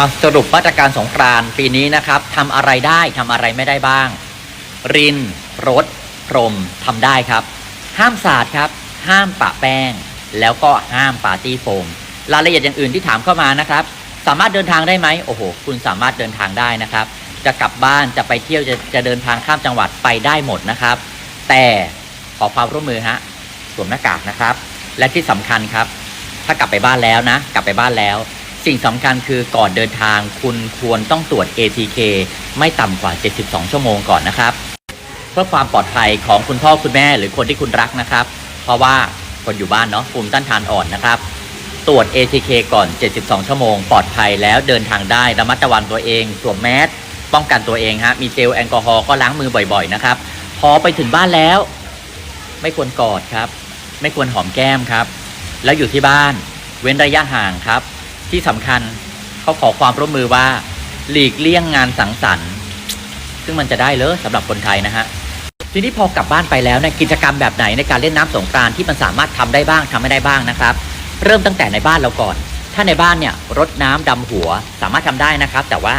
เอาสรุปมาตรการสงกรานปีนี้นะครับทำอะไรได้ทำอะไรไม่ได้บ้าง รินรถพรมทำได้ครับ ห้ามสาดครับ ห้ามปะแป้ง แล้วก็ห้ามปาร์ตี้โฟมรายละเอียดอย่างอื่นที่ถามเข้ามานะครับ สามารถเดินทางได้ไหมโอ้โห คุณสามารถเดินทางได้นะครับ จะกลับบ้านจะไปเที่ยวจะจะเดินทางข้ามจังหวัดไปได้หมดนะครับ แต่ขอความร่วมมือฮะสวมหน้ากากนะครับ และที่สำคัญครับ ถ้ากลับไปบ้านแล้วนะ กลับไปบ้านแล้ว สิ่งสำคัญคือก่อนเดินทางคุณควรต้องตรวจ ATK ไม่ต่ำกว่า 72 ชั่วโมงก่อนนะครับ เพื่อความปลอดภัยของคุณพ่อคุณแม่หรือคนที่คุณรักนะครับ เพราะว่าคนอยู่บ้านเนาะภูมิต้านทานอ่อนนะครับ ตรวจ ATK ก่อน 72 ชั่วโมง ปลอดภัยแล้วเดินทางได้ระมัดระวังตัวเองสวมแมสป้องกันตัวเองฮะมีเจลแอลกอฮอล์ก็ล้างมือบ่อยๆนะครับพอไปถึงบ้านแล้ว ไม่ควรกอดครับ ไม่ควรหอมแก้มครับ แล้วอยู่ที่บ้าน เว้นระยะห่างครับ ที่สำคัญเขาขอความร่วมมือว่า หลีกเลี่ยงงานสังสรรค์ ซึ่งมันจะได้เลยสำหรับคนไทยนะฮะทีนี้พอกลับบ้านไปแล้วเนี่ยกิจกรรมแบบไหนในการเล่นน้ำสงกรานที่มันสามารถทำได้บ้างทำไม่ได้บ้างนะครับ เริ่มตั้งแต่ในบ้านเราก่อน ถ้าในบ้านเนี่ยรดน้ำดำหัวสามารถทำได้นะครับ แต่ว่า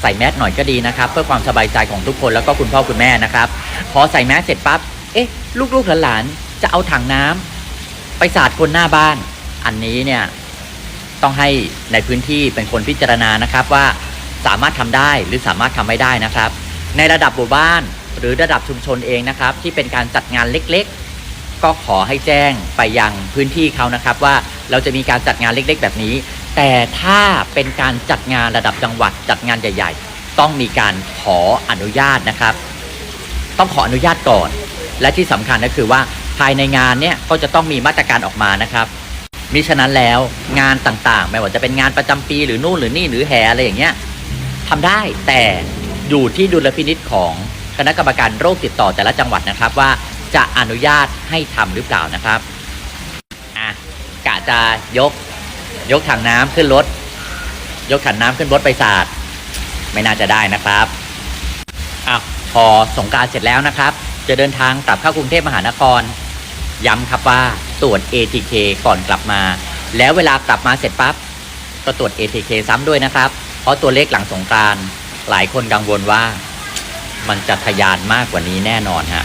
ใส่แมสหน่อยก็ดีนะครับ เพื่อความสบายใจของทุกคนแล้วก็คุณพ่อคุณแม่นะครับ พอใส่แมสเสร็จปั๊บเอ๊ะ ลูกๆหลานๆจะเอาถังน้ำไปสาดคนหน้าบ้าน อันนี้เนี่ย ต้องให้ในพื้นที่เป็นคนพิจารณานะครับว่าสามารถทำได้หรือสามารถทำไม่ได้นะครับ ในระดับหมู่บ้านหรือระดับชุมชนเองนะครับ ที่เป็นการจัดงานเล็กๆ ก็ขอให้แจ้งไปยังพื้นที่เขานะครับ ว่าเราจะมีการจัดงานเล็ก ๆ แบบนี้ แต่ถ้าเป็นการจัดงานระดับจังหวัดจัดงานใหญ่ ๆ ต้องมีการขออนุญาตนะครับ ต้องขออนุญาตก่อน และที่สำคัญก็คือว่าภายในงานเนี่ยก็จะต้องมีมาตรการออกมานะครับ มิฉะนั้นแล้วงานต่างๆ ไม่ว่าจะเป็นงานประจำปีหรือนู่นหรือนี่หรือแห่อะไรอย่างเงี้ยทำได้แต่อยู่ที่ดุลพินิษของคณะกรรมการโรคติดต่อแต่ละจังหวัดนะครับว่าจะอนุญาตให้ทำหรือเปล่านะครับอะกะจะยกยกถังน้ำขึ้นรถ ยกถังน้ำขึ้นรถไปสาดไม่น่าจะได้นะครับอ้าวพอสงการเสร็จแล้วนะครับ จะเดินทางกลับเข้ากรุงเทพมหานคร ย้ำครับว่า ตรวจ ATK ก่อนกลับมา แล้วเวลากลับมาเสร็จปั๊บก็ตรวจ ATK ซ้ำด้วยนะครับ เพราะตัวเลขหลังสงการหลายคนกังวลว่า มันจะทะยานมากกว่านี้แน่นอนฮะ